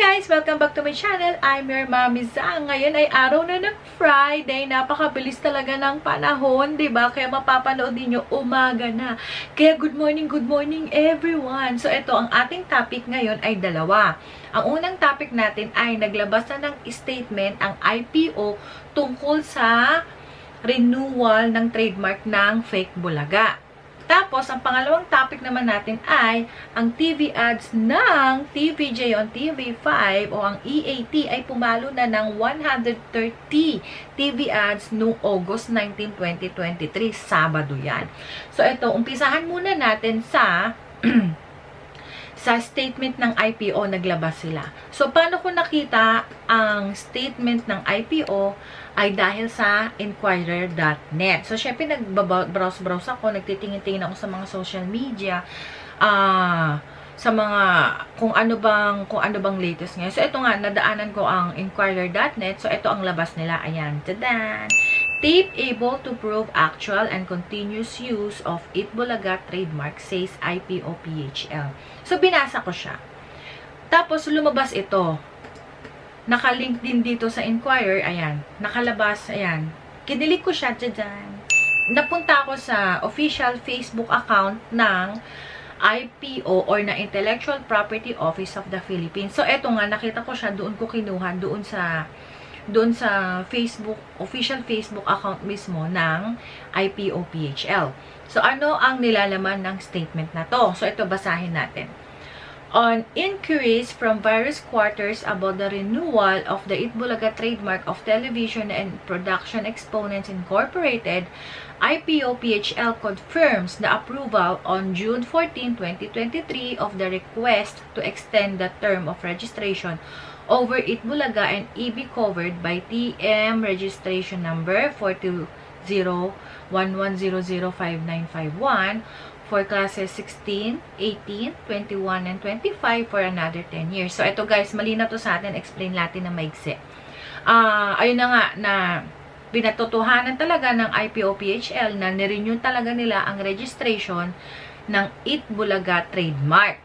guys! Welcome back to my channel. I'm your Mami Zang. Ngayon ay araw na ng Friday. Napakabilis talaga ng panahon, ba? Kaya mapapanood niyo umaga na. Kaya good morning, good morning everyone. So ito, ang ating topic ngayon ay dalawa. Ang unang topic natin ay naglabas na ng statement ang IPO tungkol sa renewal ng trademark ng fake bulaga. Tapos, ang pangalawang topic naman natin ay ang TV ads ng TVJ on TV5 o ang EAT ay pumalo na ng 130 TV ads noong August 19, 2023. Sabado yan. So, ito, umpisahan muna natin sa sa statement ng IPO naglabas sila. So, paano ko nakita ang statement ng IPO ay dahil sa Inquirer.net. So, syempre, nag-browse-browse ako, nagtitingin-tingin ako sa mga social media, ah, uh, sa mga, kung ano bang, kung ano bang latest ngayon. So, ito nga, nadaanan ko ang Inquirer.net. So, ito ang labas nila. Ayan, tadan! Tape able to prove actual and continuous use of Itbulaga trademark, says IPO-PHL. So, binasa ko siya. Tapos, lumabas ito. Nakalink din dito sa Inquirer. Ayan. Nakalabas. Ayan. Kinilig ko siya dyan. Napunta ako sa official Facebook account ng IPO or na Intellectual Property Office of the Philippines. So, eto nga, nakita ko siya, doon ko kinuha, doon sa doon sa Facebook, official Facebook account mismo ng IPOPHL. So, ano ang nilalaman ng statement na to? So, ito basahin natin. On inquiries from various quarters about the renewal of the Itbulaga trademark of television and production exponents incorporated, IPOPHL confirms the approval on June 14, 2023 of the request to extend the term of registration over Itbulaga and EB covered by TM registration number 42011005951 for classes 16, 18, 21, and 25 for another 10 years. So, ito guys, malinaw to sa atin. Explain natin na maigsi. Uh, ayun na nga, na binatotohanan talaga ng IPOPHL na nirenew talaga nila ang registration ng Itbulaga trademark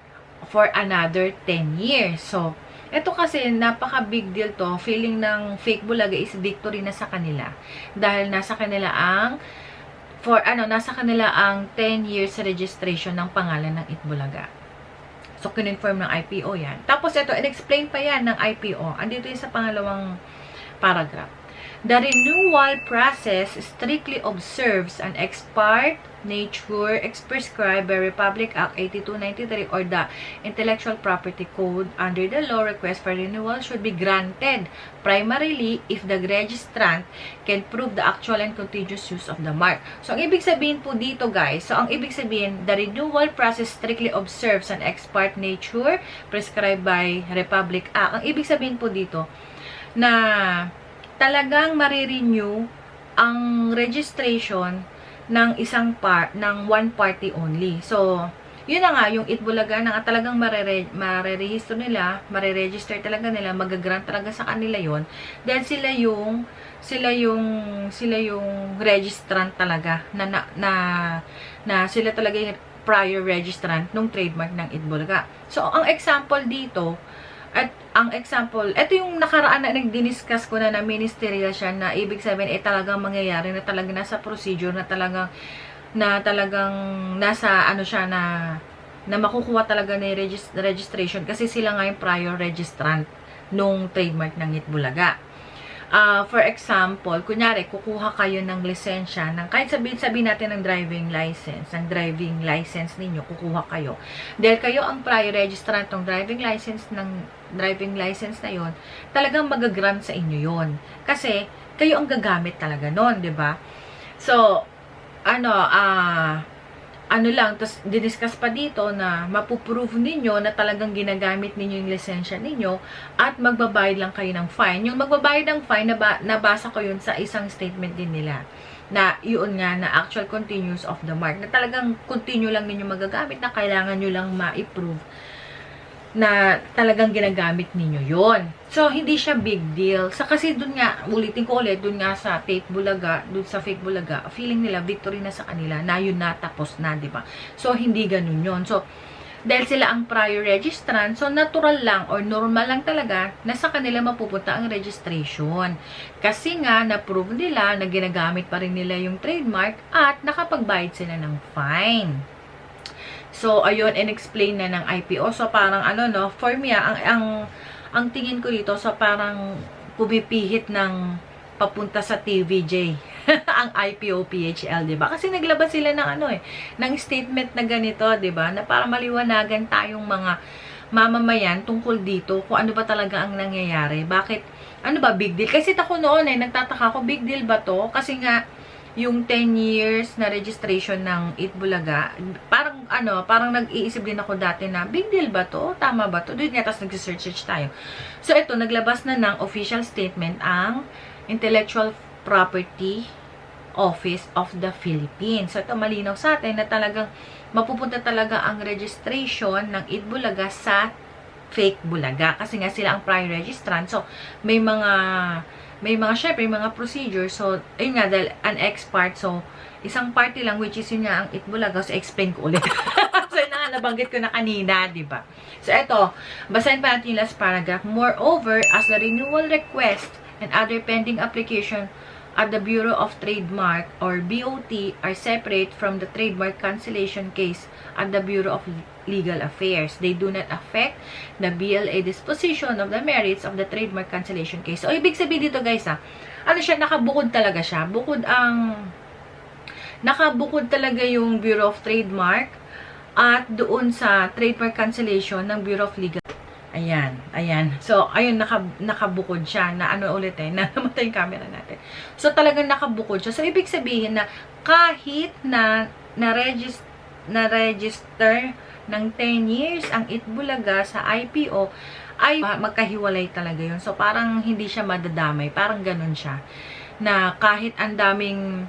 for another 10 years. So, ito kasi, napaka-big deal to. Feeling ng fake bulaga is victory na sa kanila. Dahil nasa kanila ang for ano, nasa kanila ang 10 years registration ng pangalan ng Itbulaga. So, kinonfirm ng IPO yan. Tapos, ito, in-explain pa yan ng IPO. Andito yung sa pangalawang paragraph. The renewal process strictly observes an expired nature prescribed by Republic Act 8293 or the Intellectual Property Code under the law request for renewal should be granted primarily if the registrant can prove the actual and continuous use of the mark. So, ang ibig sabihin po dito guys, so ang ibig sabihin, the renewal process strictly observes an expired nature prescribed by Republic Act. Ang ibig sabihin po dito, na talagang marirenew ang registration ng isang part, ng one party only. So, yun na nga, yung Itbulaga na talagang marerehistro nila, mareregister talaga nila, magagrant talaga sa kanila yon Dahil sila yung, sila yung, sila yung registrant talaga, na, na, na, na sila talaga yung prior registrant ng trademark ng Itbulaga. So, ang example dito, at ang example, ito yung nakaraan na nagdiniscuss ko na na ministerial siya na ibig sabihin ay eh, talagang mangyayari na talaga nasa procedure na talagang na talagang nasa ano siya na na makukuha talaga ni regist registration kasi sila nga yung prior registrant nung trademark ng Itbulaga. Uh, for example, kunyari, kukuha kayo ng lisensya, ng, kahit sabihin, sabihin natin ng driving license, ng driving license ninyo, kukuha kayo. Dahil kayo ang prior registrant ng driving license ng driving license na yon talagang magagrant sa inyo yon Kasi, kayo ang gagamit talaga nun, ba? So, ano, ah, uh, ano lang, tapos diniscuss pa dito na mapuprove ninyo na talagang ginagamit ninyo yung lisensya ninyo at magbabayad lang kayo ng fine. Yung magbabayad ng fine, naba, nabasa ko yun sa isang statement din nila na yun nga na actual continuous of the mark na talagang continue lang ninyo magagamit na kailangan nyo lang ma-approve na talagang ginagamit ninyo yon So, hindi siya big deal. Sa kasi dun nga, ulitin ko ulit, dun nga sa fake bulaga, dun sa fake bulaga, feeling nila victory na sa kanila, na yun na, tapos na, di ba? So, hindi ganun yon So, dahil sila ang prior registrant, so natural lang or normal lang talaga na sa kanila mapupunta ang registration. Kasi nga, na-prove nila na ginagamit pa rin nila yung trademark at nakapagbayad sila ng fine. So, ayun, and-explain na ng IPO. So, parang ano, no, for me, ah, ang, ang, ang tingin ko dito, so parang pumipihit ng papunta sa TVJ. ang IPO PHL, 'di ba? Kasi naglabas sila ng ano eh, ng statement na ganito, 'di ba? Na para maliwanagan tayong mga mamamayan tungkol dito kung ano ba talaga ang nangyayari. Bakit ano ba big deal? Kasi ako noon eh nagtataka ako big deal ba 'to? Kasi nga yung 10 years na registration ng Itbulaga, parang ano, parang nag-iisip din ako dati na big deal ba to? Tama ba to? Doon nga, tapos nag-search tayo. So, ito, naglabas na ng official statement ang Intellectual Property Office of the Philippines. So, ito malinaw sa atin na talagang mapupunta talaga ang registration ng Itbulaga sa fake Bulaga. Kasi nga sila ang prior registrant. So, may mga may mga, syempre, mga procedure. So, ayun nga, dahil an ex-part. So, isang party lang, which is yun nga ang Itbulaga. So, explain ko ulit. so, yun na nga, nabanggit ko na kanina, ba? So, eto, basahin pa natin yung last paragraph. Moreover, as the renewal request and other pending application at the Bureau of Trademark or BOT are separate from the trademark cancellation case at the Bureau of Legal Affairs. They do not affect the BLA disposition of the merits of the trademark cancellation case. So, ibig sabihin dito guys ha, ano siya, nakabukod talaga siya. Bukod ang, nakabukod talaga yung Bureau of Trademark at doon sa trademark cancellation ng Bureau of Legal Ayan, ayan. So, ayun, naka, nakabukod siya na ano ulit eh, na namatay yung camera natin. So, talagang nakabukod siya. So, ibig sabihin na kahit na na-register na register ng 10 years ang Itbulaga sa IPO, ay magkahiwalay talaga yun. So, parang hindi siya madadamay. Parang ganun siya. Na kahit ang daming,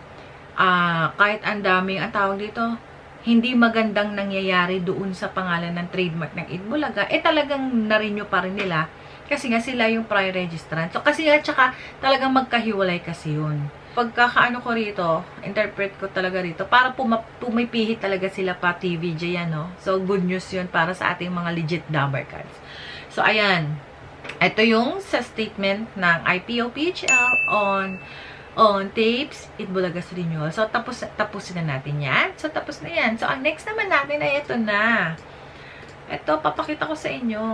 uh, kahit ang daming, ang tawag dito, hindi magandang nangyayari doon sa pangalan ng trademark ng Itbulaga, eh talagang narinyo pa rin nila kasi nga sila yung prior registrant. So, kasi nga, tsaka talagang magkahiwalay kasi yun. Pagkakaano ko rito, interpret ko talaga rito, para puma pumipihit talaga sila pa TVJ, ano? So, good news yun para sa ating mga legit number cards. So, ayan. Ito yung sa statement ng IPO PHL on on tapes, Itbulagas Renewal. So, tapos, tapusin na natin yan. So, tapos na yan. So, ang next naman natin ay ito na. Ito, papakita ko sa inyo.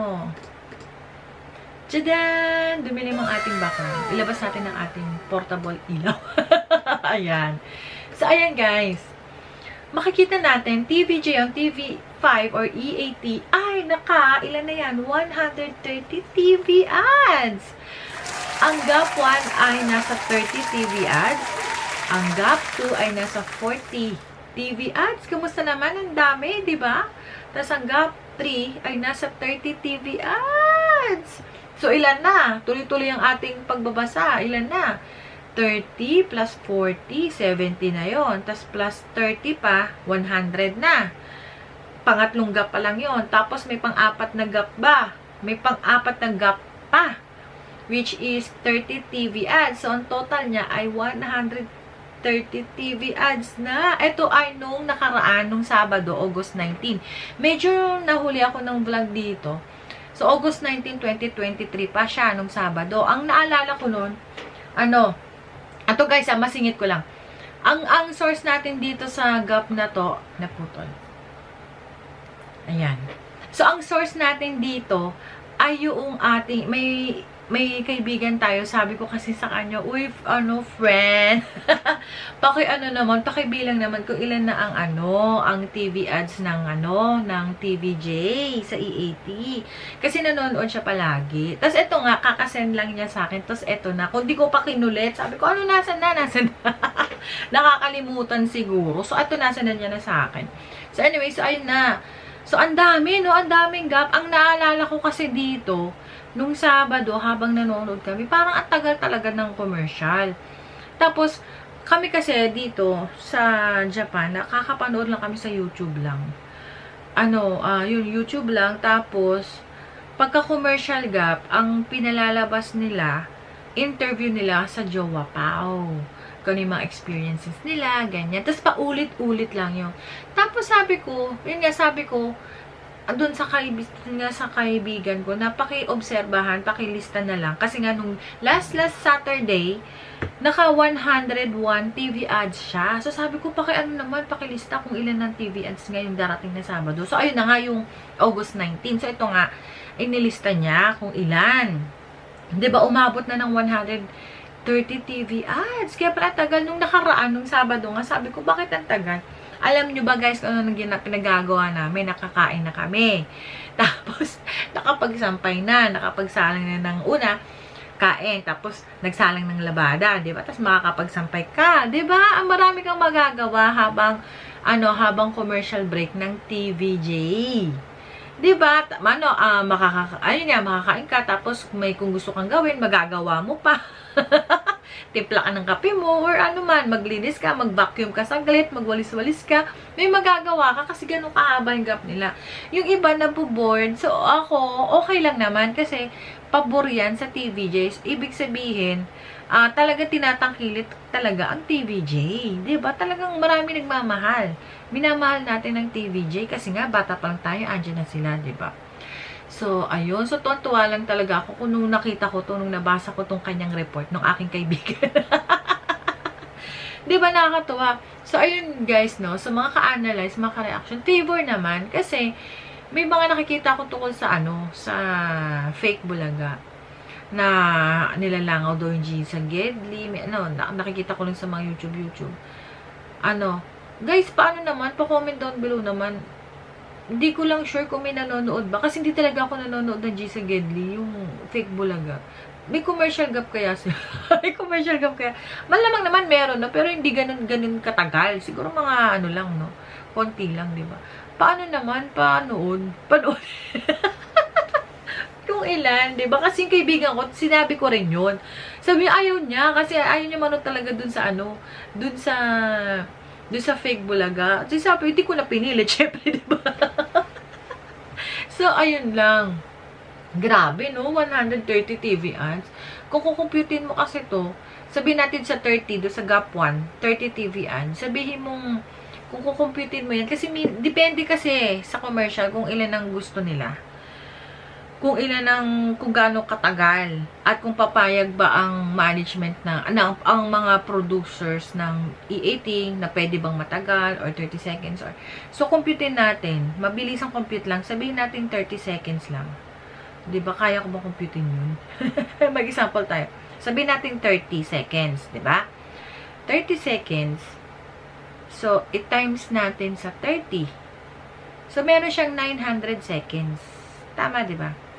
Tchadan! Dumili ang ating background. Ilabas natin ang ating portable ilaw. ayan. So, ayan guys. Makikita natin, TVJ on TV5 or EAT, ay, naka, ilan na yan? 130 TV ads. Ang gap 1 ay nasa 30 TV ads. Ang gap 2 ay nasa 40 TV ads. Kumusta naman? Ang dami, di ba? Tapos ang gap 3 ay nasa 30 TV ads. So, ilan na? Tuloy-tuloy ang ating pagbabasa. Ilan na? 30 plus 40, 70 na yon. Tapos plus 30 pa, 100 na. Pangatlong gap pa lang yon. Tapos may pang-apat na gap ba? May pang-apat na gap pa which is 30 TV ads. So, ang total niya ay 130 TV ads na. Ito ay nung nakaraan, nung Sabado, August 19. Medyo nahuli ako ng vlog dito. So, August 19, 2023 pa siya nung Sabado. Ang naalala ko noon, ano, ato guys, ah, masingit ko lang. Ang, ang source natin dito sa gap na to, naputol. Ayan. So, ang source natin dito ay yung ating, may may kaibigan tayo, sabi ko kasi sa kanya, uy, ano, friend, paki ano naman, pakibilang naman kung ilan na ang ano, ang TV ads ng ano, ng TVJ sa EAT. Kasi nanonood siya palagi. Tapos ito nga, kakasend lang niya sa akin. Tapos ito na, kung di ko pa kinulit, sabi ko, ano, nasan na, nasan na. Nakakalimutan siguro. So, ito nasan na niya na sa akin. So, anyway, so ayun na. So, ang dami, no? Ang daming gap. Ang naalala ko kasi dito, nung Sabado, habang nanonood kami, parang ang tagal talaga ng commercial. Tapos, kami kasi dito sa Japan, nakakapanood lang kami sa YouTube lang. Ano, uh, yun, YouTube lang. Tapos, pagka-commercial gap, ang pinalalabas nila, interview nila sa Jowa Pao. Kung yung mga experiences nila, ganyan. Tapos, paulit-ulit lang yun. Tapos, sabi ko, yun nga, sabi ko, doon sa kaibigan, nga sa kaibigan ko, na paki-obserbahan, pakilista na lang. Kasi nga nung last last Saturday, naka 101 TV ads siya. So sabi ko, paki ano naman, pakilista kung ilan ng TV ads ngayon darating na Sabado. So ayun na nga yung August 19. So ito nga, inilista niya kung ilan. 'Di ba umabot na ng 130 TV ads. Kaya pala tagal nung nakaraan nung Sabado nga, sabi ko, bakit ang tagal? Alam nyo ba guys kung ano nang pinagagawa namin? Nakakain na kami. Tapos, nakapagsampay na, nakapagsalang na ng una, kain, tapos nagsalang ng labada, 'di ba? Tapos makakapagsampay ka, 'di ba? Ang marami kang magagawa habang ano, habang commercial break ng TVJ. 'Di ba? Ano, uh, makaka ayun nga, makakain ka tapos may kung gusto kang gawin, magagawa mo pa. timpla ka ng kape mo, or ano man, maglinis ka, mag-vacuum ka saglit, magwalis-walis ka, may magagawa ka kasi ganun kahaba yung gap nila. Yung iba na bored, so ako, okay lang naman kasi pabor yan sa TVJs. Ibig sabihin, uh, talaga tinatangkilit talaga ang TVJ. ba diba? Talagang marami nagmamahal. Minamahal natin ang TVJ kasi nga bata pa lang tayo, andyan na sila, ba diba? So, ayun. So, tuwan-tuwa lang talaga ako kung nung nakita ko to, nung nabasa ko tong kanyang report ng aking kaibigan. Di ba nakakatuwa? So, ayun guys, no? So, mga ka-analyze, mga ka-reaction, favor naman. Kasi, may mga nakikita ko tungkol sa ano, sa fake bulaga na nilalangaw daw yung G sa Gedli. May, ano, nakikita ko lang sa mga YouTube, YouTube. Ano, guys, paano naman? Pa-comment down below naman hindi ko lang sure kung may nanonood ba. Kasi hindi talaga ako nanonood ng G sa Gedli, yung fake bulaga. May commercial gap kaya siya. may commercial gap kaya. Malamang naman meron, no? pero hindi ganun, ganun katagal. Siguro mga ano lang, no? Konti lang, di ba? Paano naman? Paanood? Panood? kung ilan, di ba? Kasi yung kaibigan ko, sinabi ko rin yun. Sabi niya, ayaw niya. Kasi ayaw niya manood talaga dun sa ano, dun sa doon sa fake bulaga. So, sabi, hindi ko na pinilit, syempre, di ba? so, ayun lang. Grabe, no? 130 TV ads. Kung kukumputin mo kasi to, sabihin natin sa 30, do sa gap 1, 30 TV ads, sabihin mong, kung kukumputin mo yan, kasi depende kasi sa commercial kung ilan ang gusto nila kung ilan ang kung gaano katagal at kung papayag ba ang management na ano, ang mga producers ng e-eating na pwede bang matagal or 30 seconds or so computein natin. Mabilis ang compute lang. Sabihin natin 30 seconds lang. 'di ba kaya ko ba computein yun? Mag-example tayo. Sabihin natin 30 seconds 'di ba? 30 seconds so it times natin sa 30 so meron siyang 900 seconds. Tama 'di ba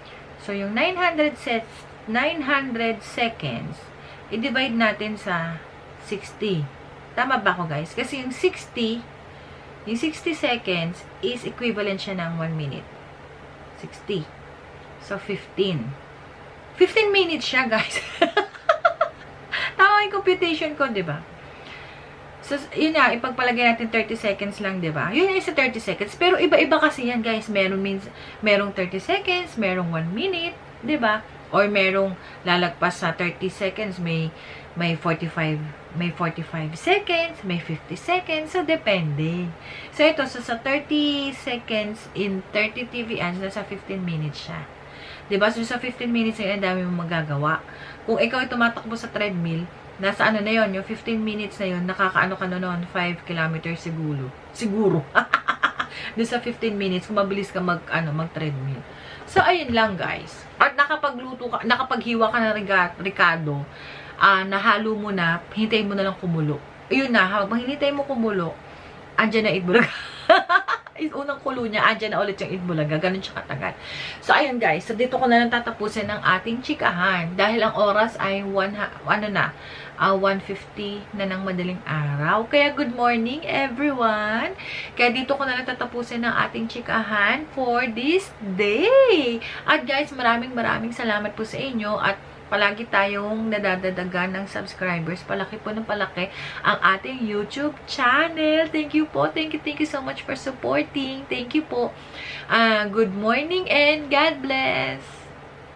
So, yung 900 sets, 900 seconds, i-divide natin sa 60. Tama ba ako, guys? Kasi yung 60, yung 60 seconds is equivalent siya ng 1 minute. 60. So, 15. 15 minutes siya, guys. Tama yung computation ko, di ba? So, yun nga, ipagpalagay natin 30 seconds lang, di ba? Yun yung sa 30 seconds. Pero iba-iba kasi yan, guys. Meron means, merong 30 seconds, merong 1 minute, di ba? Or merong lalagpas sa 30 seconds, may may 45 may 45 seconds, may 50 seconds, so depende. So ito, so sa 30 seconds in 30 TV ads, nasa 15 minutes siya. 'Di ba? So sa 15 minutes, ang dami mong magagawa. Kung ikaw ay tumatakbo sa treadmill, nasa ano na yon yung 15 minutes na yon nakakaano ka na noon, 5 kilometers siguro. Siguro. Doon sa 15 minutes, kung mabilis ka mag, ano, mag-treadmill. So, ayun lang, guys. At nakapagluto ka, nakapaghiwa ka ng ricado, uh, nahalo mo na, hintayin mo na lang kumulo. Ayun na, habang hinintay mo kumulo, andyan na itbulaga. is unang kulo niya, andyan na ulit yung itbulaga. Ganun siya katagal. So, ayun guys. So, dito ko na lang tatapusin ang ating chikahan. Dahil ang oras ay one, ano na, uh, ah, 1.50 na ng madaling araw. Kaya good morning everyone! Kaya dito ko na lang tatapusin ang ating chikahan for this day. At guys, maraming maraming salamat po sa inyo at palagi tayong nadadadagan ng subscribers. Palaki po ng palaki ang ating YouTube channel. Thank you po. Thank you, thank you so much for supporting. Thank you po. Uh, good morning and God bless!